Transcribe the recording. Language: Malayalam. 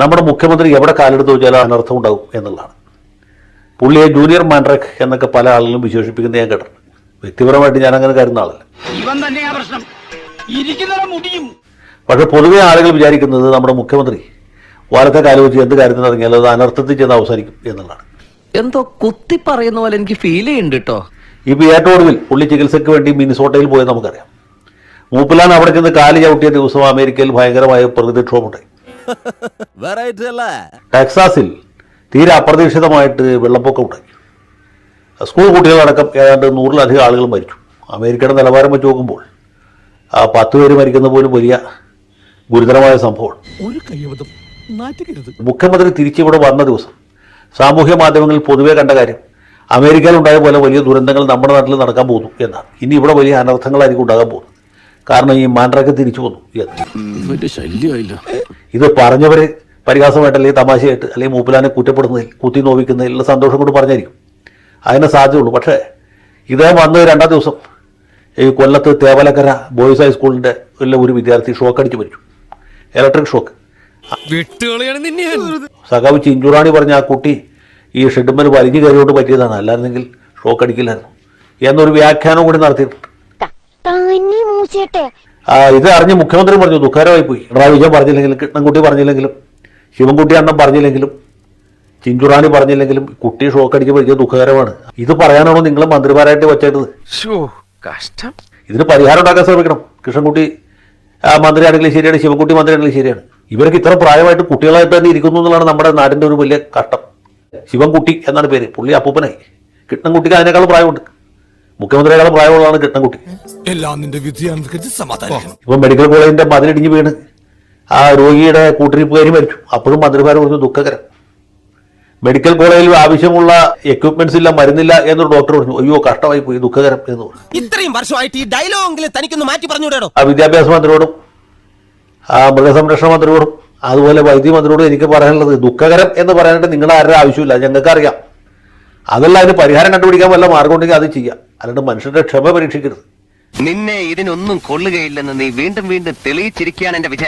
നമ്മുടെ മുഖ്യമന്ത്രി എവിടെ കാലെടുത്ത് വെച്ചാൽ അനർത്ഥം ഉണ്ടാകും എന്നുള്ളതാണ്. പുള്ളിയെ ജൂനിയർ മാൻഡ്രക് എന്നൊക്കെ പല ആളുകളും വിശേഷിപ്പിക്കുന്നത് ഞാൻ കേട്ടിട്ടുണ്ട്. വ്യക്തിപരമായിട്ട് ഞാൻ അങ്ങനെ കരുതുന്ന ആളല്ല. ഇവൻ തന്നെയാ പ്രശ്നം. ഇരിക്കുന്നവരെ മുടിയും. പക്ഷെ പൊതുവെ ആളുകൾ വിചാരിക്കുന്നത് നമ്മുടെ മുഖ്യമന്ത്രി വാലത്തെ കാലം വെച്ച് എന്ത് കാര്യത്തിന് ഇറങ്ങിയാലും അത് അനർത്ഥത്തിൽ ചെന്ന് അവസാനിക്കും എന്നുള്ളതാണ്. എന്തോ കുത്തി പറയുന്ന പോലെ എനിക്ക് ഫീൽ ചെയ്യുന്നുണ്ട് കേട്ടോ ഇപ്പോൾ ഏറ്റവും ഒടുവിൽ പുള്ളി ചികിത്സയ്ക്ക് വേണ്ടി മിനിസോട്ടയിൽ പോയത് നമുക്കറിയാം. മൂപ്പിലാണ് അവിടെ ചെന്ന് കാലി ചവിട്ടിയ ദിവസം അമേരിക്കയിൽ ഭയങ്കരമായ പ്രതിക്ഷോഭമുണ്ടായി. വെറൈറ്റി അല്ലേ. ടെക്സാസിൽ തീരെ അപ്രതീക്ഷിതമായിട്ട് വെള്ളപ്പൊക്കം ഉണ്ടായി സ്കൂൾ കുട്ടികളടക്കം ഏതാണ്ട് നൂറിലധികം ആളുകൾ മരിച്ചു. അമേരിക്കയുടെ നിലവാരം വെച്ച് നോക്കുമ്പോൾ ആ പത്ത് പേര് മരിക്കുന്ന പോലും വലിയ ഗുരുതരമായ സംഭവമാണ്. മുഖ്യമന്ത്രി തിരിച്ചിവിടെ വന്ന ദിവസം സാമൂഹ്യ മാധ്യമങ്ങളിൽ പൊതുവേ കണ്ട കാര്യം അമേരിക്കയിൽ ഉണ്ടായ പോലെ വലിയ ദുരന്തങ്ങൾ നമ്മുടെ നാട്ടിൽ നടക്കാൻ പോകുന്നു എന്നാണ്. ഇനി ഇവിടെ വലിയ അനർത്ഥങ്ങളായിരിക്കും ഉണ്ടാകാൻ പോകുന്നത്. കാരണം ഈ മാൻഡ്രക്ക് തിരിച്ചു വലിയ ശല്യമായില്ല. ഇത് പറഞ്ഞവര് പരിഹാസമായിട്ട് അല്ലെങ്കിൽ തമാശയായിട്ട് അല്ലെങ്കിൽ മൂപ്പിലാനെ കുറ്റപ്പെടുന്നതിൽ കുത്തി നോവിക്കുന്നതിലുള്ള സന്തോഷം കൊണ്ട് പറഞ്ഞായിരിക്കും. അതിനെ സാധ്യതയുള്ളൂ. പക്ഷേ ഇദ്ദേഹം വന്ന് രണ്ടാം ദിവസം ഈ കൊല്ലത്ത് തേവലക്കര ബോയ്സ് ഹൈസ്കൂളിന്റെ ഉള്ള ഒരു വിദ്യാർത്ഥി ഷോക്ക് അടിച്ച് മരിച്ചു. Electric shock. സഖാവ് ചിഞ്ചുറാണി പറഞ്ഞ ആ കുട്ടി ഈ ഷെഡ്മൽ വലിഞ്ഞു കയറിയോണ്ട് പറ്റിയതാണ്. അല്ലായിരുന്നെങ്കിൽ ഷോക്ക് അടിക്കില്ലായിരുന്നു. എന്നൊരു വ്യാഖ്യാനം കൂടി നടത്തിയിട്ടുണ്ട്. തന്നെ മൂച്ചേട്ടെ ആ, ഇത് അറിഞ്ഞ് മുഖ്യമന്ത്രി പറഞ്ഞു ദുഃഖകരമായി പോയി. പിണറായി വിജയൻ പറഞ്ഞില്ലെങ്കിലും കൃഷ്ണൻകുട്ടി പറഞ്ഞില്ലെങ്കിലും ശിവൻകുട്ടി അണ്ണൻ പറഞ്ഞില്ലെങ്കിലും ചിഞ്ചുറാണി പറഞ്ഞില്ലെങ്കിലും കുട്ടി ഷോക്ക് അടിച്ച് മരിച്ചത് ദുഃഖകരമാണ്. ഇത് പറയാനാണോ നിങ്ങൾ മന്ത്രിമാരായിട്ട് വെച്ചേണ്ടത് കഷ്ടം. ഇതിന് പരിഹാരം ഉണ്ടാക്കാൻ ശ്രമിക്കണം. കൃഷ്ണൻകുട്ടി മന്ത്രിയാണെങ്കിലും ശരിയാണ് ശിവൻകുട്ടി മന്ത്രിയാണെങ്കിലും ശരിയാണ്. ഇവർക്ക് ഇത്ര പ്രായമായിട്ട് കുട്ടികളായിട്ട് തന്നെ ഇരിക്കുന്നു എന്നുള്ളതാണ് നമ്മുടെ നാടിന്റെ ഒരു വലിയ കഷ്ടം. ശിവൻകുട്ടി എന്നാണ് പേര്. പുള്ളി അപ്പൂപ്പനായി. കൃഷ്ണൻകുട്ടിക്ക് അതിനേക്കാളും പ്രായമുണ്ട്. മുഖ്യമന്ത്രിയേക്കാളും പ്രായമുള്ളതാണ് കൃഷ്ണൻകുട്ടി എല്ലാം നിന്റെ വിധിയനുസരിച്ച് സമാധാനിക്കണം. ഇപ്പം മെഡിക്കൽ കോളേജിന്റെ മതിലിടിഞ്ഞ് വീണ്. ആ രോഗിയുടെ കൂട്ടിരിപ്പുകാരി മരിച്ചു. അപ്പോഴും മന്ത്രിമാർ കുറിച്ച് ദുഃഖകരം. മെഡിക്കൽ കോളേജിൽ ആവശ്യമുള്ള എക്യുപ്മെന്റ്സ് ഇല്ല മരുന്നില്ല എന്നൊരു ഡോക്ടർ പറഞ്ഞു. അയ്യോ കഷ്ടമായി പോയി ദുഃഖകരം എന്ന് പറഞ്ഞു. ഇത്രയും വർഷമായിട്ട് ഈ ഡയലോഗെങ്കിലും തനിക്കൊന്ന് മാറ്റി പറഞ്ഞു ആ വിദ്യാഭ്യാസ മന്ത്രിയോടും ആ മൃഗസംരക്ഷണ മന്ത്രിയോടും അതുപോലെ വൈദ്യുതി മന്ത്രിയോടും എനിക്ക് പറയാനുള്ളത് ദുഃഖകരം എന്ന് പറയാനായിട്ട് നിങ്ങളുടെ ആരുടെ ആവശ്യമില്ല. ഞങ്ങൾക്ക് അറിയാം അതല്ല അതിന് പരിഹാരം കണ്ടുപിടിക്കാൻ വല്ല മാർഗം ഉണ്ടെങ്കിൽ അത് ചെയ്യാം. അല്ലാണ്ട് മനുഷ്യന്റെ ക്ഷമ പരീക്ഷിക്കരുത്. നിന്നെ ഇതിനൊന്നും കൊള്ളുകയില്ലെന്ന് നീ വീണ്ടും വീണ്ടും തെളിയിച്ചിരിക്കുകയാണ് എന്റെ വിജയ